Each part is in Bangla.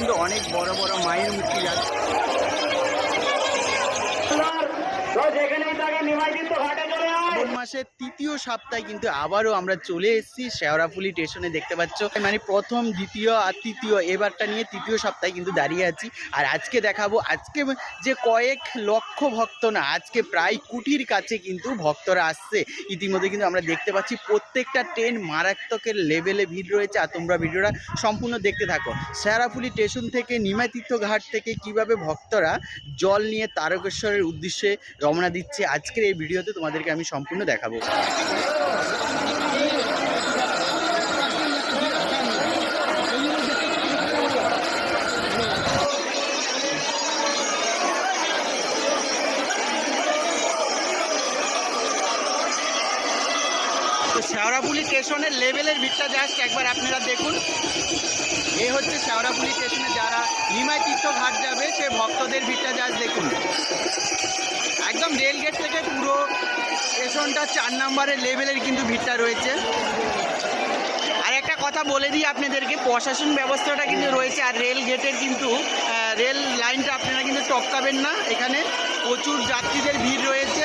কিন্তু অনেক বড় বড় মায়ের মূর্তি যাচ্ছে যেখানেই তাকে নিমাইজিত ঘাটে মাসের তৃতীয় সপ্তাহে কিন্তু আবারও আমরা চলে এসেছি শেওড়াফুলি স্টেশনে, দেখতে পাচ্ছ? মানে প্রথম, দ্বিতীয় আর তৃতীয় এবারটা নিয়ে তৃতীয় সপ্তাহে কিন্তু দাঁড়িয়ে আছি। আর আজকে দেখাবো, আজকে যে কয়েক লক্ষ ভক্ত না, আজকে প্রায় কুটির কাছে কিন্তু ভক্তরা আসছে। ইতিমধ্যে কিন্তু আমরা দেখতে পাচ্ছি প্রত্যেকটা ট্রেন মারাত্মকের লেভেলে ভিড় রয়েছে। আর তোমরা ভিডিওটা সম্পূর্ণ দেখতে থাকো। শেয়ারাফুলি স্টেশন থেকে নিমাতীর্থ ঘাট থেকে কীভাবে ভক্তরা জল নিয়ে তারকেশ্বরের উদ্দেশ্যে রওনা দিচ্ছে, আজকের এই ভিডিওতে তোমাদেরকে আমি সম্পূর্ণ দেখাবো। তো শেওড়াফুলি স্টেশনের লেভেলের ভিড়টা জাস্ট একবার আপনারা দেখুন। এ হচ্ছে শেওড়াফুলি স্টেশনে যারা নিমাই তীর্থ ঘাট যাবে, সে ভক্তদের ভিড়টা জাস্ট দেখুন। একদম রেল গেট থেকে পুরো স্টেশনটা চার নম্বরের লেভেলের কিন্তু ভিড়টা রয়েছে। আর একটা কথা বলে দিই আপনাদেরকে, প্রশাসন ব্যবস্থাটা কিন্তু রয়েছে আর রেল গেটের কিন্তু রেল লাইনটা আপনারা কিন্তু টপকাবেন না। এখানে প্রচুর যাত্রীদের ভিড় রয়েছে।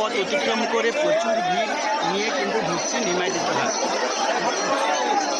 পথ অতিক্রম করে প্রচুর ভিড় নিয়ে কিন্তু ঢুকছে নিমাই দিতে তারকেশ্বরের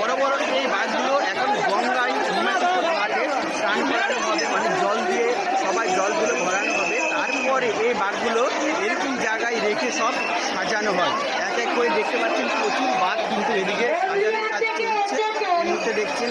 বড় বড় এই বাসগুলো এখন গঙ্গায় ঘাটে স্নান করানো হবে মানে জল দিয়ে সবাই জলগুলো ভরানো হবে। তারপরে এই বাঘগুলো এরকম জায়গায় রেখে সব সাজানো হয়। এক এক করে দেখতে পাচ্ছেন প্রচুর বাঘ কিন্তু এদিকে সাজানো কাজ চলছে। দেখছেন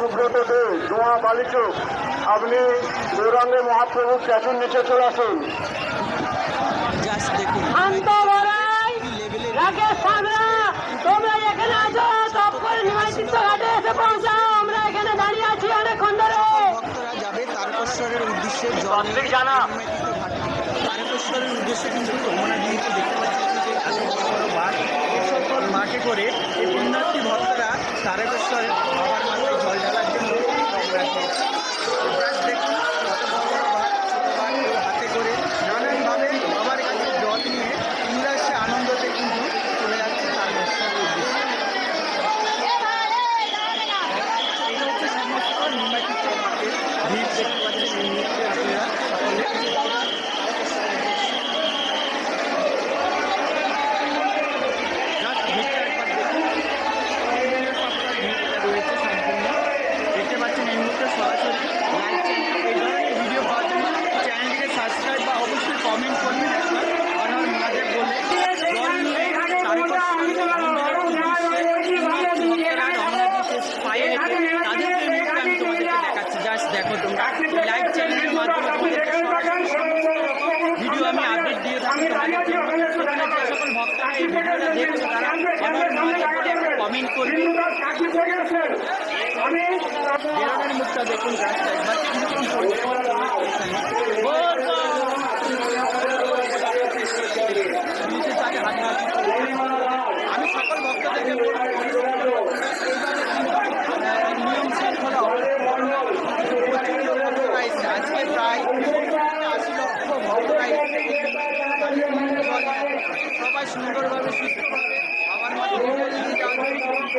সুব্রত দে জোয়া বালিচক। আপনি গৌরাঙ্গে মহাপ্রভু স্ট্যাচুর নিচে চলে আসুন। তোমরা আমরা এখানে দাঁড়িয়ে আছি তারকেশ্বরের উদ্দেশ্যে জানা। তারকেশ্বরের উদ্দেশ্যে কিন্তু তোমরা কিন্তু দেখতে পাচ্ছি ট্রাকে করে এই পুণ্যার্থী ভক্তরা তারকেশ্বরের বাবার মাথায় জল ঢালার জন্য দেখুন मुक्त देखून जास्त आहे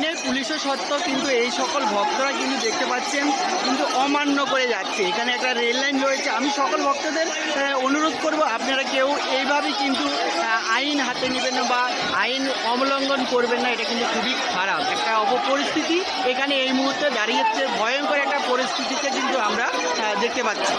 আইনের পুলিশের সত্ত্বেও কিন্তু এই সকল ভক্তরা কিন্তু দেখতে পাচ্ছেন কিন্তু অমান্য করে যাচ্ছে। এখানে একটা রেল লাইন রয়েছে। আমি সকল ভক্তদের অনুরোধ করব, আপনারা কেউ এইভাবে কিন্তু আইন হাতে নেবেন না বা আইন অবলম্বন করবেন না, এটা কিন্তু খুবই খারাপ। একটা অপপরিস্থিতি এখানে এই মুহূর্তে দাঁড়িয়েছে। ভয়ঙ্কর একটা পরিস্থিতিতে কিন্তু আমরা দেখতে পাচ্ছি।